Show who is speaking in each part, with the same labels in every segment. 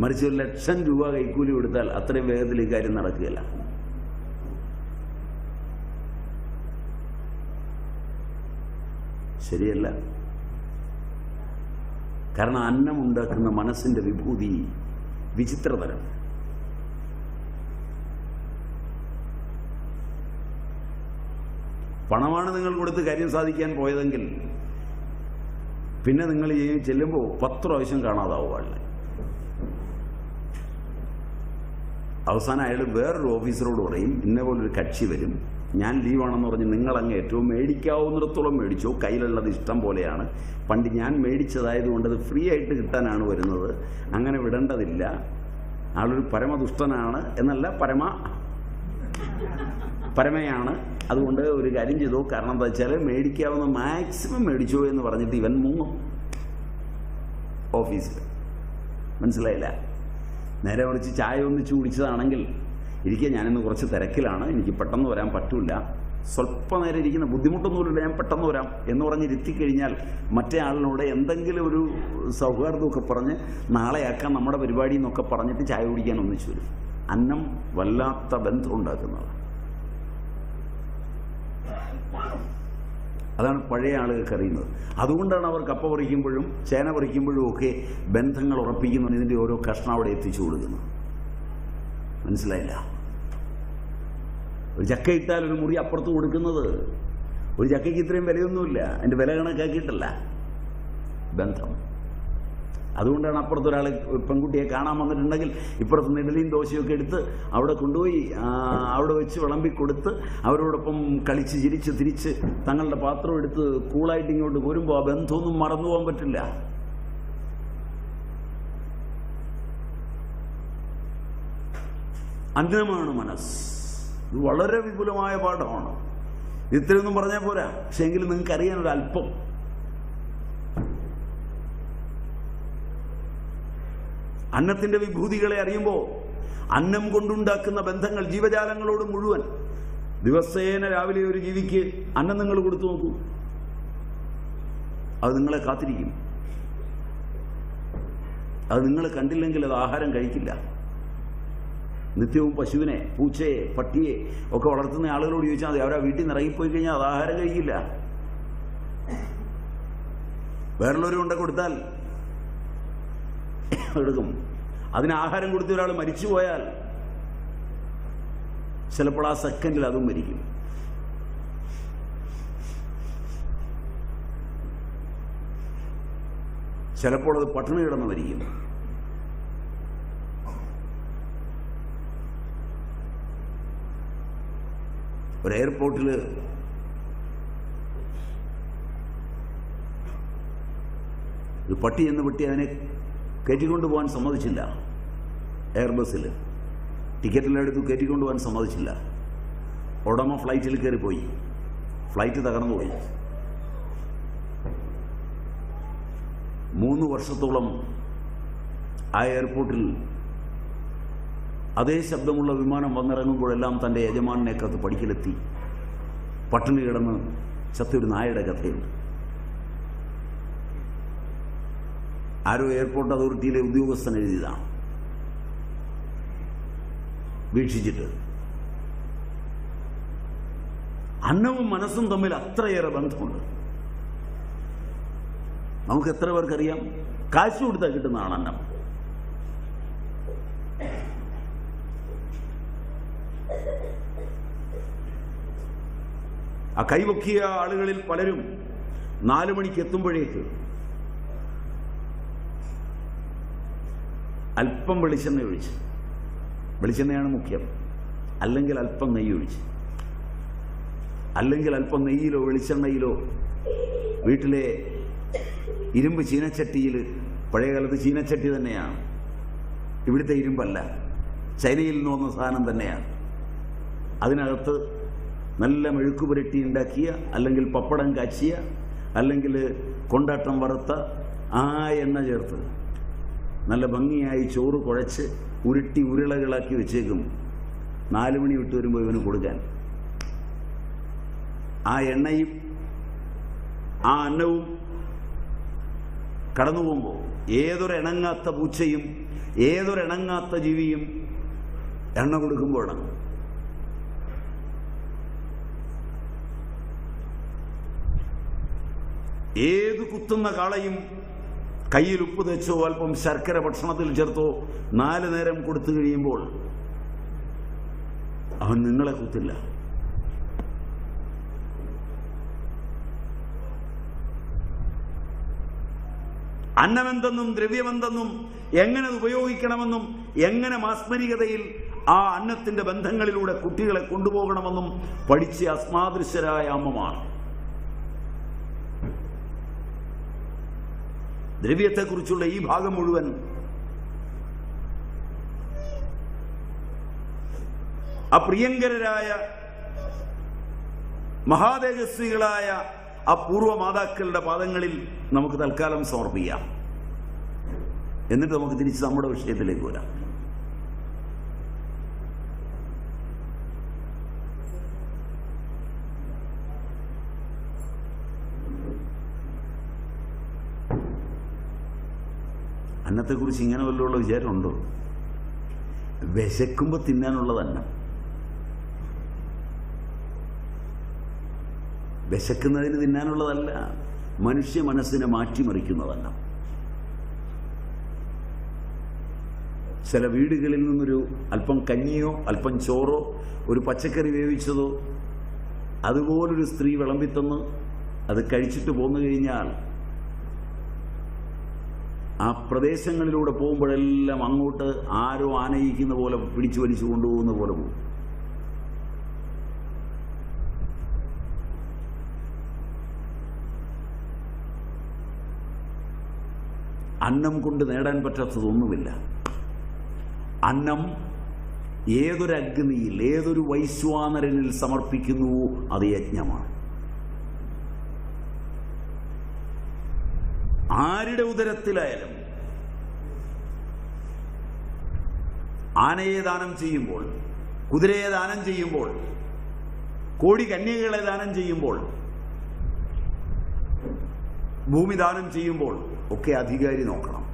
Speaker 1: മറിച്ച് ഒരു ലക്ഷം രൂപ കൈക്കൂലി കൊടുത്താൽ അത്രയും വേഗത്തിൽ ഈ കാര്യം നടക്കുകയില്ല. ശരിയല്ല. കാരണം അന്നം ഉണ്ടാക്കുന്ന മനസ്സിന്റെ വിഭൂതി വിചിത്രതരം. പണമാണ് നിങ്ങൾ കൊടുത്ത് കാര്യം സാധിക്കാൻ പോയതെങ്കിൽ പിന്നെ നിങ്ങൾ ചെല്ലുമ്പോൾ പത്ത് പ്രാവശ്യം കാണാതാവും ആളിനെ അവസാനം അയാൾ വേറൊരു ഓഫീസറോട് പറയും ഇന്ന പോലൊരു കക്ഷി വരും. ഞാൻ ലീവാണെന്ന് പറഞ്ഞ് നിങ്ങൾ അങ്ങ് ഏറ്റവും മേടിക്കാവുന്നിടത്തോളം മേടിച്ചോ. കയ്യിലുള്ളത് ഇഷ്ടം പോലെയാണ്. പണ്ട് ഞാൻ മേടിച്ചതായതുകൊണ്ട് അത് ഫ്രീ ആയിട്ട് കിട്ടാനാണ് വരുന്നത്. അങ്ങനെ വിടേണ്ടതില്ല. ആളൊരു പരമദുഷ്ടനാണ് എന്നല്ല പരമ പരമയാണ്. അതുകൊണ്ട് ഒരു കാര്യം ചെയ്തു. കാരണം എന്താ വെച്ചാൽ മേടിക്കാവുന്ന മാക്സിമം മേടിച്ചോ എന്ന് പറഞ്ഞിട്ട് ഇവൻ മുങ്ങും. ഓഫീസിൽ. മനസ്സിലായില്ല? നേരെ മറിച്ച് ചായ ഒന്നിച്ച് കുടിച്ചതാണെങ്കിൽ ഇരിക്കുക ഞാനിന്ന് കുറച്ച് തിരക്കിലാണ്. എനിക്ക് പെട്ടെന്ന് വരാൻ പറ്റില്ല സ്വല്പ നേരം ഇരിക്കുന്ന ബുദ്ധിമുട്ടൊന്നുമില്ല ഞാൻ പെട്ടെന്ന് വരാം എന്ന് പറഞ്ഞ് ഇരുത്തിക്കഴിഞ്ഞാൽ മറ്റേ ആളിനോട് എന്തെങ്കിലും ഒരു സൗഹാർദ്ദമൊക്കെ പറഞ്ഞ് നാളെയാക്കാം നമ്മുടെ പരിപാടി എന്നൊക്കെ പറഞ്ഞിട്ട് ചായ കുടിക്കാൻ ഒന്നിച്ചു വരും. അന്നം വല്ലാത്ത ബന്ധം ഉണ്ടാക്കുന്നതാണ്. അതാണ് പഴയ ആളുകൾക്ക് അറിയുന്നത്. അതുകൊണ്ടാണ് അവർ കപ്പ പറിക്കുമ്പോഴും ചേന പറിക്കുമ്പോഴും ഒക്കെ ബന്ധങ്ങൾ ഉറപ്പിക്കുന്നതിന് ഇതിന്റെ ഓരോ കഷ്ണം അവിടെ എത്തിച്ചു കൊടുക്കുന്നത് മനസ്സിലായില്ല? ഒരു ചക്ക ഇട്ടാൽ ഒരു മുറി അപ്പുറത്ത് കൊടുക്കുന്നത്. ഒരു ചക്കയ്ക്ക് ഇത്രയും വിലയൊന്നുമില്ല. അതിന്റെ വില കണക്കാക്കിയിട്ടല്ല. ബന്ധം. അതുകൊണ്ടാണ് അപ്പുറത്ത് ഒരാൾ പെൺകുട്ടിയെ കാണാൻ വന്നിട്ടുണ്ടെങ്കിൽ ഇപ്പുറത്ത് നിഡലിയും ദോശയൊക്കെ എടുത്ത് അവിടെ കൊണ്ടുപോയി അവിടെ വെച്ച് വിളമ്പി കൊടുത്ത് അവരോടൊപ്പം കളിച്ച് ചിരിച്ച് തിരിച്ച് തങ്ങളുടെ പാത്രം എടുത്ത് കൂളായിട്ട് ഇങ്ങോട്ട് പോരുമ്പോൾ ആ ബന്ധമൊന്നും മറന്നു പോകാൻ പറ്റില്ല. അന്നമാണ് മനസ്സ്. ഇത് വളരെ വിപുലമായ പാഠമാണ്. ഇത്രയൊന്നും പറഞ്ഞാൽ പോരാ. പക്ഷെ എങ്കിലും നിങ്ങൾക്ക് അറിയാൻ ഒരു അല്പം അന്നത്തിന്റെ വിഭൂതികളെ അറിയുമ്പോൾ അന്നം കൊണ്ടുണ്ടാക്കുന്ന ബന്ധങ്ങൾ ജീവജാലങ്ങളോട് മുഴുവൻ ദിവസേന രാവിലെ ഒരു ജീവിക്ക് അന്നം നിങ്ങൾ കൊടുത്തു നോക്കൂ. അത് നിങ്ങളെ കാത്തിരിക്കും. അത് നിങ്ങൾ കണ്ടില്ലെങ്കിൽ അത് ആഹാരം കഴിക്കില്ല. നിത്യവും പശുവിനെ പൂച്ചയെ പട്ടിയെ ഒക്കെ വളർത്തുന്ന ആളുകളോട് ചോദിച്ചാൽ മതി. അവരാ വീട്ടിൽ നിന്ന് ഇറങ്ങിപ്പോയി കഴിഞ്ഞാൽ അത് ആഹാരം കഴിക്കില്ല. വേറുള്ളവരും കൊണ്ട കൊടുത്താൽ? എടുക്കും അതിന് ആഹാരം കൊടുത്ത ഒരാൾ മരിച്ചു പോയാൽ ചിലപ്പോൾ ആ സെക്കൻഡിൽ അതും മരിക്കും. ചിലപ്പോൾ അത് പട്ടിണി കിടന്ന് മരിക്കും. ഒരു എയർപോർട്ടിൽ ഒരു പട്ടി എന്ന് പട്ടി അതിനെ കയറ്റിക്കൊണ്ട് പോകാൻ സമ്മതിച്ചില്ല. എയർബസിൽ ടിക്കറ്റെല്ലാം എടുത്ത് കയറ്റിക്കൊണ്ട് പോകാൻ സമ്മതിച്ചില്ല. ഉടമ ഫ്ലൈറ്റിൽ കയറിപ്പോയി. ഫ്ലൈറ്റ് തകർന്നു പോയി മൂന്ന് വർഷത്തോളം ആ എയർപോർട്ടിൽ അതേ ശബ്ദമുള്ള വിമാനം വന്നിറങ്ങുമ്പോഴെല്ലാം തന്റെ യജമാനെ കത്ത് പഠിക്കലെത്തി പട്ടിണി കിടന്ന് ചത്തൊരു നായയുടെ കഥയുണ്ട്. ആരോ എയർപോർട്ട് അതോറിറ്റിയിലെ ഉദ്യോഗസ്ഥൻ എഴുതിയതാണ്. വീക്ഷിച്ചിട്ട്. അന്നവും മനസ്സും തമ്മിൽ അത്രയേറെ ബന്ധമുണ്ട്. നമുക്ക് എത്ര പേർക്കറിയാം? കാശ് കൊടുത്താൽ കിട്ടുന്നതാണ് അന്നം. ആ കൈവക്കിയ ആളുകളിൽ പലരും നാലു മണിക്ക് എത്തുമ്പോഴേക്ക് അല്പം വെളിച്ചെണ്ണ ഒഴിച്ച്. വെളിച്ചെണ്ണയാണ് മുഖ്യം. അല്ലെങ്കിൽ അല്പം നെയ്യ് ഒഴിച്ച്. അല്ലെങ്കിൽ അല്പം നെയ്യിലോ വെളിച്ചെണ്ണയിലോ വീട്ടിലെ ഇരുമ്പ് ചീനച്ചട്ടിയിൽ പഴയകാലത്ത് ചീനച്ചട്ടി തന്നെയാണ്. ഇവിടുത്തെ ഇരുമ്പല്ല. ചൈനയിൽ നിന്ന് വന്ന സാധനം തന്നെയാണ്. അതിനകത്ത് നല്ല മെഴുക്ക് പുരട്ടി ഉണ്ടാക്കിയ അല്ലെങ്കിൽ പപ്പടം കാച്ചിയ അല്ലെങ്കിൽ കൊണ്ടാട്ടം വറുത്ത ആ എണ്ണ ചേർത്ത് നല്ല ഭംഗിയായി ചോറ് കുഴച്ച് ഉരുട്ടി ഉരുളകളാക്കി വെച്ചേക്കും. നാല് മണി വിട്ട് വരുമ്പോൾ ഇവന് കൊടുക്കാൻ. ആ എണ്ണയും ആ അന്നവും കടന്നു പോകുമ്പോൾ ഏതൊരിണങ്ങാത്ത പൂച്ചയും ഏതൊരിണങ്ങാത്ത ജീവിയും എണ്ണ കൊടുക്കുമ്പോൾ ഇണങ്ങും ഏത് കുത്തുന്ന കാളയും കയ്യിൽ ഉപ്പ് തെച്ചോ അല്പം ശർക്കര ഭക്ഷണത്തിൽ ചേർത്തോ നാല് നേരം കൊടുത്തു കഴിയുമ്പോൾ അവൻ നിങ്ങളെ കുത്തില്ല. അന്നമെന്തെന്നും ദ്രവ്യമെന്തെന്നും എങ്ങനെ ഉപയോഗിക്കണമെന്നും എങ്ങനെ മാസ്മരികതയിൽ ആ അന്നത്തിന്റെ ബന്ധങ്ങളിലൂടെ കുട്ടികളെ കൊണ്ടുപോകണമെന്നും പഠിച്ച അസ്മാദൃശ്യരായ അമ്മമാർ ദ്രവ്യത്തെക്കുറിച്ചുള്ള ഈ ഭാഗം മുഴുവൻ അപ്രിയങ്കരായ മഹാതേജസ്വികളായ ആ പൂർവ മാതാക്കളുടെ പാദങ്ങളിൽ നമുക്ക് തൽക്കാലം സമർപ്പിക്കാം. എന്നിട്ട് നമുക്ക് തിരിച്ച് നമ്മുടെ വിഷയത്തിലേക്ക് വരാം. അന്നത്തെക്കുറിച്ച് ഇങ്ങനെ വല്ലതുള്ള വിചാരമുണ്ടോ? വിശക്കുമ്പോൾ തിന്നാനുള്ളത് വിശക്കുന്നതിന് തിന്നാനുള്ളതല്ല മനുഷ്യ മനസ്സിനെ മാറ്റിമറിക്കുന്നതല്ല ചില വീടുകളിൽ നിന്നൊരു അല്പം കഞ്ഞിയോ അല്പം ചോറോ ഒരു പച്ചക്കറി വേവിച്ചതോ അതുപോലൊരു സ്ത്രീ വിളമ്പിത്തന്ന് അത് കഴിച്ചിട്ട് പോന്നു കഴിഞ്ഞാൽ ആ പ്രദേശങ്ങളിലൂടെ പോകുമ്പോഴെല്ലാം അങ്ങോട്ട് ആരോ ആനയിക്കുന്ന പോലെ പിടിച്ചു വലിച്ചു കൊണ്ടുപോകുന്ന പോലെ പോകും. അന്നം കൊണ്ട് നേടാൻ പറ്റാത്തതൊന്നുമില്ല. അന്നം ഏതൊരു അഗ്നിയിൽ ഏതൊരു വൈശ്വാനരനിൽ സമർപ്പിക്കുന്നുവോ അത് യജ്ഞമാണ്. ആരുടെ ഉദരത്തിലായാലും ആനയെ ദാനം ചെയ്യുമ്പോൾ കുതിരയെ ദാനം ചെയ്യുമ്പോൾ കോടി കന്യകളെ ദാനം ചെയ്യുമ്പോൾ ഭൂമി ദാനം ചെയ്യുമ്പോൾ ഒക്കെ അധികാരി നോക്കണം.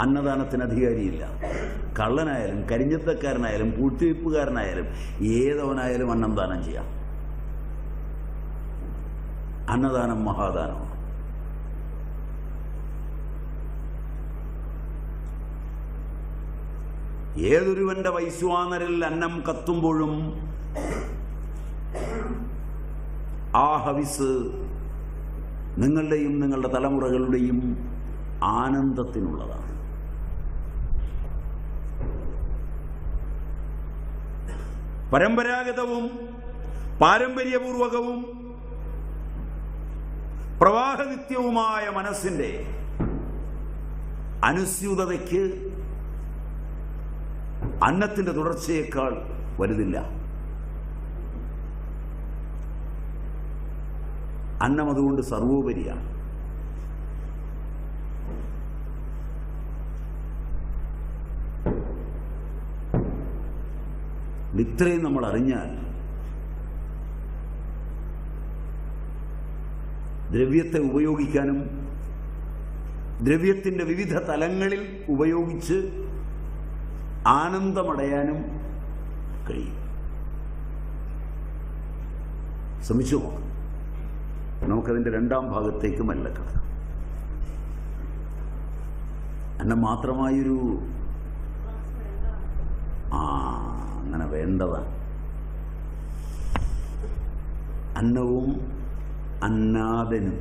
Speaker 1: അന്നദാനത്തിന് അധികാരിയില്ല. കള്ളനായാലും കരിഞ്ഞത്തക്കാരനായാലും പൂഴ്ത്തിവയ്പ്പുകാരനായാലും ഏതവനായാലും അന്നം ദാനം ചെയ്യാം. അന്നദാനം മഹാദാനം. ഏതൊരുവന്റെ വൈശ്വാനരിൽ അന്നം കത്തുമ്പോഴും ആ ഹവിസ് നിങ്ങളുടെയും നിങ്ങളുടെ തലമുറകളുടെയും ആനന്ദത്തിനുള്ളതാണ്. പരമ്പരാഗതവും പാരമ്പര്യപൂർവകവും പ്രവാഹനിത്യവുമായ മനസ്സിന്റെ അനുസ്യൂതതയ്ക്ക് അന്നത്തിന്റെ തുടർച്ചയേക്കാൾ വലുതില്ല. അന്നം അതുകൊണ്ട് സർവോപരിയാണ്. ഇത്രയും നമ്മൾ അറിഞ്ഞാൽ ദ്രവ്യത്തെ ഉപയോഗിക്കാനും ദ്രവ്യത്തിന്റെ വിവിധ തലങ്ങളിൽ ഉപയോഗിച്ച് ആനന്ദമടയാനും കഴിയും. ശ്രമിച്ചു നോക്കാം. നമുക്കതിന്റെ രണ്ടാം ഭാഗത്തേക്ക് മല്ല കടക്കാം. എന്നെ മാത്രമായൊരു ആ അങ്ങനെ വേണ്ടതാണ് അന്നവും അന്നാദനും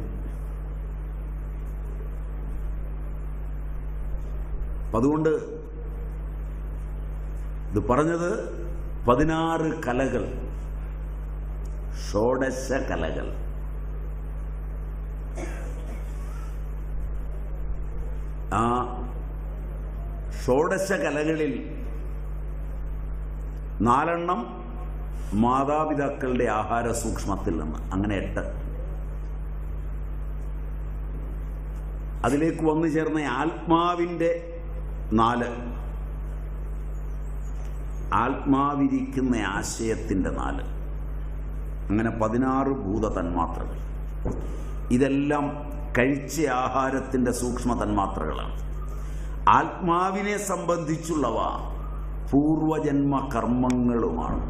Speaker 1: അപ്പം അതുകൊണ്ട് ഇത് പറഞ്ഞത് പതിനാറ് കലകൾ ഷോഡശ കലകൾ ആ ഷോഡശ കലകളിൽ നാലെണ്ണം മാതാപിതാക്കളുടെ ആഹാര സൂക്ഷ്മത്തിൽ നിന്ന് അങ്ങനെ എട്ട്. അതിലേക്ക് വന്നു ചേർന്ന ആത്മാവിന്റെ നാല്. ആത്മാവിരിക്കുന്ന ആശയത്തിന്റെ നാല്. അങ്ങനെ പതിനാറ് ഭൂത തന്മാത്രകൾ ഇതെല്ലാം കഴിച്ച ആഹാരത്തിന്റെ സൂക്ഷ്മ തന്മാത്രകളാണ് ആത്മാവിനെ സംബന്ധിച്ചുള്ളവ പൂർവജന്മ കർമ്മങ്ങളുമാണ്.